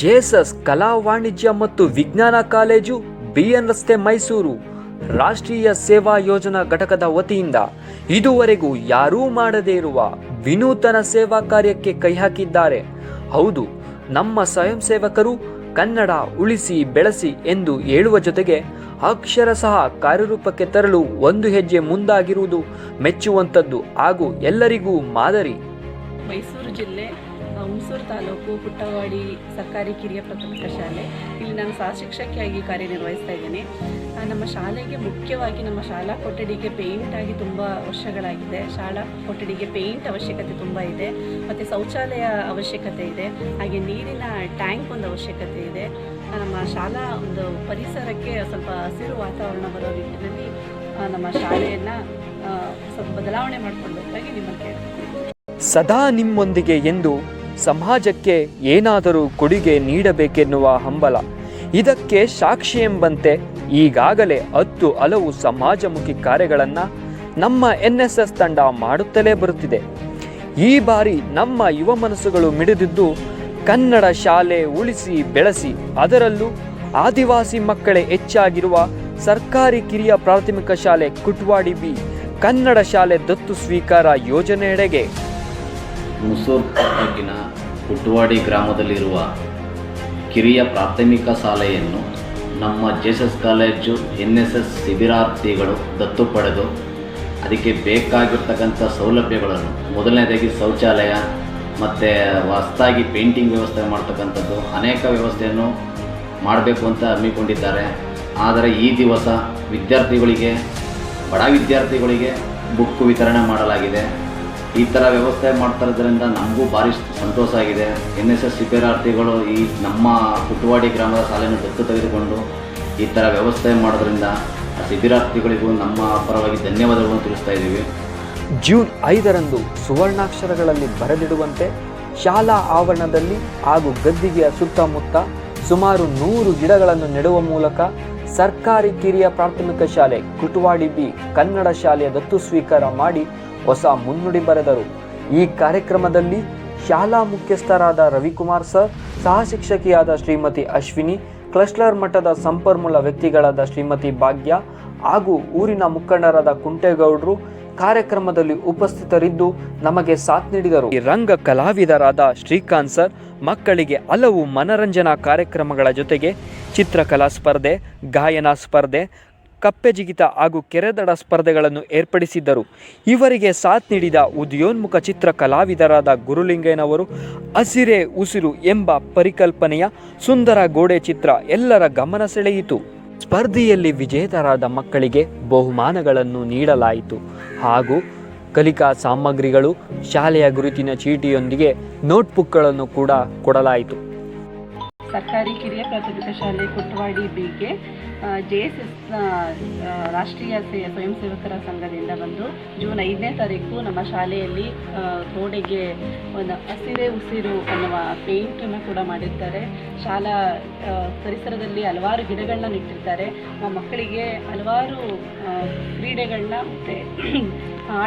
JSS ಕಲಾ ವಾಣಿಜ್ಯ ಮತ್ತು ವಿಜ್ಞಾನ ಕಾಲೇಜು ಬಿಎನ್ ರಸ್ತೆ ಮೈಸೂರು, ರಾಷ್ಟ್ರೀಯ ಸೇವಾ ಯೋಜನಾ ಘಟಕದ ವತಿಯಿಂದ ಇದುವರೆಗೂ ಯಾರೂ ಮಾಡದೇ ಇರುವ ವಿನೂತನ ಸೇವಾ ಕಾರ್ಯಕ್ಕೆ ಕೈ ಹಾಕಿದ್ದಾರೆ. ಹೌದು, ನಮ್ಮ ಸ್ವಯಂ ಸೇವಕರು ಕನ್ನಡ ಉಳಿಸಿ ಬೆಳೆಸಿ ಎಂದು ಹೇಳುವ ಜೊತೆಗೆ ಅಕ್ಷರ ಸಹ ಕಾರ್ಯರೂಪಕ್ಕೆ ತರಲು ಒಂದು ಹೆಜ್ಜೆ ಮುಂದಾಗಿರುವುದು ಮೆಚ್ಚುವಂಥದ್ದು ಹಾಗೂ ಎಲ್ಲರಿಗೂ ಮಾದರಿ. ಮೈಸೂರು ಜಿಲ್ಲೆ ಹುಣಸೂರು ತಾಲೂಕು ಪುಟ್ಟವಾಡಿ ಸರ್ಕಾರಿ ಕಿರಿಯ ಪ್ರಾಥಮಿಕ ಶಾಲೆ. ಇಲ್ಲಿ ನಾನು ಸಹ ಶಿಕ್ಷಕಿಯಾಗಿ ಕಾರ್ಯನಿರ್ವಹಿಸ್ತಾ ಇದ್ದೇನೆ. ನಮ್ಮ ಶಾಲೆಗೆ ಮುಖ್ಯವಾಗಿ ನಮ್ಮ ಶಾಲಾ ಕೊಠಡಿಗೆ ಪೇಂಟ್ ಆಗಿ ತುಂಬ ವರ್ಷಗಳಾಗಿದೆ. ಶಾಲಾ ಕೊಠಡಿಗೆ ಪೇಂಟ್ ಅವಶ್ಯಕತೆ ತುಂಬ ಇದೆ. ಮತ್ತು ಶೌಚಾಲಯ ಅವಶ್ಯಕತೆ ಇದೆ. ಹಾಗೆ ನೀರಿನ ಟ್ಯಾಂಕ್ ಒಂದು ಅವಶ್ಯಕತೆ ಇದೆ. ನಮ್ಮ ಶಾಲಾ ಒಂದು ಪರಿಸರಕ್ಕೆ ಸ್ವಲ್ಪ ಹಸಿರು ವಾತಾವರಣ ಬರೋ ರೀತಿಯಲ್ಲಿ ನಮ್ಮ ಶಾಲೆಯನ್ನು ಸ್ವಲ್ಪ ಬದಲಾವಣೆ ಮಾಡಿಕೊಳ್ಬೇಕಾಗಿ ನಿಮ್ಮ ಕೇಳ್ತೀನಿ ಸದಾ ನಿಮ್ಮೊಂದಿಗೆ ಎಂದು ಸಮಾಜಕ್ಕೆ ಏನಾದರೂ ಕೊಡುಗೆ ನೀಡಬೇಕೆನ್ನುವ ಹಂಬಲ. ಇದಕ್ಕೆ ಸಾಕ್ಷಿ ಎಂಬಂತೆ ಈಗಾಗಲೇ ಹತ್ತು ಹಲವು ಸಮಾಜಮುಖಿ ಕಾರ್ಯಗಳನ್ನು ನಮ್ಮ ಎನ್ ಎಸ್ ಎಸ್ ತಂಡ ಮಾಡುತ್ತಲೇ ಬರುತ್ತಿದೆ. ಈ ಬಾರಿ ನಮ್ಮ ಯುವ ಮನಸ್ಸುಗಳು ಮಿಡಿದಿದ್ದು ಕನ್ನಡ ಶಾಲೆ ಉಳಿಸಿ ಬೆಳೆಸಿ ಅದರಲ್ಲೂ ಆದಿವಾಸಿ ಮಕ್ಕಳೇ ಹೆಚ್ಚಾಗಿರುವ ಸರ್ಕಾರಿ ಕಿರಿಯ ಪ್ರಾಥಮಿಕ ಶಾಲೆ ಕುಟ್ವಾಡಿ ಬಿ ಕನ್ನಡ ಶಾಲೆ ದತ್ತು ಸ್ವೀಕಾರ ಯೋಜನೆಯೆಡೆಗೆ ಮುಸೂರ್ ತಾಲೂಕಿನ ಕುಟ್ವಾಡಿ ಗ್ರಾಮದಲ್ಲಿರುವ ಕಿರಿಯ ಪ್ರಾಥಮಿಕ ಶಾಲೆಯನ್ನು ನಮ್ಮ Jesus college N S S ಶಿಬಿರಾರ್ಥಿಗಳು ದತ್ತು ಪಡೆದು ಅದಕ್ಕೆ ಬೇಕಾಗಿರ್ತಕ್ಕಂಥ ಸೌಲಭ್ಯಗಳನ್ನು, ಮೊದಲನೇದಾಗಿ ಶೌಚಾಲಯ ಮತ್ತು ಹೊಸದಾಗಿ ಪೇಂಟಿಂಗ್ ವ್ಯವಸ್ಥೆ ಮಾಡ್ತಕ್ಕಂಥದ್ದು, ಅನೇಕ ವ್ಯವಸ್ಥೆಯನ್ನು ಮಾಡಬೇಕು ಅಂತ ಹಮ್ಮಿಕೊಂಡಿದ್ದಾರೆ. ಆದರೆ ಈ ದಿವಸ ವಿದ್ಯಾರ್ಥಿಗಳಿಗೆ, ಬಡ ವಿದ್ಯಾರ್ಥಿಗಳಿಗೆ ಬುಕ್ ವಿತರಣೆ ಮಾಡಲಾಗಿದೆ. ಈ ಥರ ವ್ಯವಸ್ಥೆ ಮಾಡ್ತಿರೋದ್ರಿಂದ ನಮಗೂ ಭಾರಿ ಸಂತೋಷ ಆಗಿದೆ. ಎನ್ ಎಸ್ ಎಸ್ ಶಿಬಿರಾರ್ಥಿಗಳು ಈ ನಮ್ಮ ಕುಟುವಾಡಿ ಗ್ರಾಮದ ಶಾಲೆಯನ್ನು ದತ್ತು ತೆಗೆದುಕೊಂಡು ಈ ಥರ ವ್ಯವಸ್ಥೆ ಮಾಡೋದ್ರಿಂದ ಆ ಶಿಬಿರಾರ್ಥಿಗಳಿಗೂ ನಮ್ಮ ಪರವಾಗಿ ಧನ್ಯವಾದಗಳನ್ನು ತಿಳಿಸ್ತಾ ಇದ್ದೀವಿ. ಜೂನ್ ಐದರಂದು ಸುವರ್ಣಾಕ್ಷರಗಳಲ್ಲಿ ಬರೆದಿಡುವಂತೆ ಶಾಲಾ ಆವರಣದಲ್ಲಿ ಹಾಗೂ ಗದ್ದಿಗೆಯ ಸುತ್ತಮುತ್ತ ಸುಮಾರು ನೂರು ಗಿಡಗಳನ್ನು ನೆಡುವ ಮೂಲಕ ಸರ್ಕಾರಿ ಕಿರಿಯ ಪ್ರಾಥಮಿಕ ಶಾಲೆ ಕುಟುವಾಡಿ ಬಿ ಕನ್ನಡ ಶಾಲೆಯ ದತ್ತು ಸ್ವೀಕಾರ ಮಾಡಿ ಹೊಸ ಮುನ್ನುಡಿ ಬರೆದರು ಈ ಕಾರ್ಯಕ್ರಮದಲ್ಲಿ ಶಾಲಾ ಮುಖ್ಯಸ್ಥರಾದ ರವಿಕುಮಾರ್ ಸರ್, ಸಹ ಶಿಕ್ಷಕಿಯಾದ ಶ್ರೀಮತಿ ಅಶ್ವಿನಿ, ಕ್ಲಸ್ಟರ್ ಮಟ್ಟದ ಸಂಪನ್ಮೂಲ ವ್ಯಕ್ತಿಗಳಾದ ಶ್ರೀಮತಿ ಭಾಗ್ಯ ಹಾಗೂ ಊರಿನ ಮುಖಂಡರಾದ ಕುಂಟೇಗೌಡರು ಕಾರ್ಯಕ್ರಮದಲ್ಲಿ ಉಪಸ್ಥಿತರಿದ್ದು ನಮಗೆ ಸಾಥ್ ನೀಡಿದರು. ಈ ರಂಗ ಕಲಾವಿದರಾದ ಶ್ರೀಕಾಂತ್ ಸರ್ ಮಕ್ಕಳಿಗೆ ಹಲವು ಮನರಂಜನಾ ಕಾರ್ಯಕ್ರಮಗಳ ಜೊತೆಗೆ ಚಿತ್ರಕಲಾ ಸ್ಪರ್ಧೆ, ಗಾಯನ ಸ್ಪರ್ಧೆ ಕಪ್ಪೆ ಜಿಗಿತ ಹಾಗೂ ಕೆರೆದಡ ಸ್ಪರ್ಧೆಗಳನ್ನು ಏರ್ಪಡಿಸಿದ್ದರು. ಇವರಿಗೆ ಸಾಥ್ ನೀಡಿದ ಉದಯೋನ್ಮುಖ ಚಿತ್ರ ಕಲಾವಿದರಾದ ಗುರುಲಿಂಗಯ್ಯನವರು, ಹಸಿರೆ ಉಸಿರು ಎಂಬ ಪರಿಕಲ್ಪನೆಯ ಸುಂದರ ಗೋಡೆ ಚಿತ್ರ ಎಲ್ಲರ ಗಮನ ಸೆಳೆಯಿತು. ಸ್ಪರ್ಧೆಯಲ್ಲಿ ವಿಜೇತರಾದ ಮಕ್ಕಳಿಗೆ ಬಹುಮಾನಗಳನ್ನು ನೀಡಲಾಯಿತು. ಹಾಗೂ ಕಲಿಕಾ ಸಾಮಗ್ರಿಗಳು, ಶಾಲೆಯ ಗುರುತಿನ ಚೀಟಿಯೊಂದಿಗೆ ನೋಟ್ಬುಕ್ಗಳನ್ನು ಕೂಡ ಕೊಡಲಾಯಿತು. ಸರ್ಕಾರಿ ಕಿರಿಯ ಪ್ರಾಥಮಿಕ ಶಾಲೆ ಕುಟ್ವಾಡಿ ಬಿಗೆ ಜೆ ಎಸ್ ಎಸ್ ರಾಷ್ಟ್ರೀಯ ಸ್ವಯಂ ಸೇವಕರ ಸಂಘದಿಂದ ಬಂದು ಜೂನ್ ಐದನೇ ತಾರೀಕು ನಮ್ಮ ಶಾಲೆಯಲ್ಲಿ ಗೋಡೆಗೆ ಒಂದು ಹಸಿರೇ ಉಸಿರು ಅನ್ನುವ ಪೇಂಟನ್ನು ಕೂಡ ಮಾಡಿರ್ತಾರೆ. ಶಾಲಾ ಪರಿಸರದಲ್ಲಿ ಹಲವಾರು ಗಿಡಗಳನ್ನ ನೆಟ್ಟಿರ್ತಾರೆ. ಮಕ್ಕಳಿಗೆ ಹಲವಾರು ಕ್ರೀಡೆಗಳನ್ನ ಮತ್ತು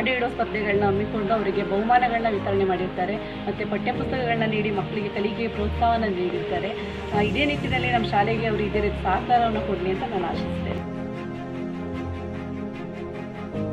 ಹೇಳೋ ಸ್ಪರ್ಧೆಗಳನ್ನ ಹಮ್ಮಿಕೊಂಡು ಅವರಿಗೆ ಬಹುಮಾನಗಳನ್ನ ವಿತರಣೆ ಮಾಡಿರ್ತಾರೆ. ಮತ್ತು ಪಠ್ಯಪುಸ್ತಕಗಳನ್ನ ನೀಡಿ ಮಕ್ಕಳಿಗೆ ಕಲಿಕೆ ಪ್ರೋತ್ಸಾಹನ ನೀಡಿರ್ತಾರೆ. ಇದೇ ನಿಟ್ಟಿನಲ್ಲಿ ನಮ್ಮ ಶಾಲೆಗೆ ಅವರು ಇದೇ ರೀತಿ ಸಹಕಾರವನ್ನು ಕೊಡಲಿ ಅಂತ ನಾನು ಆಶಿಸ್ತೇನೆ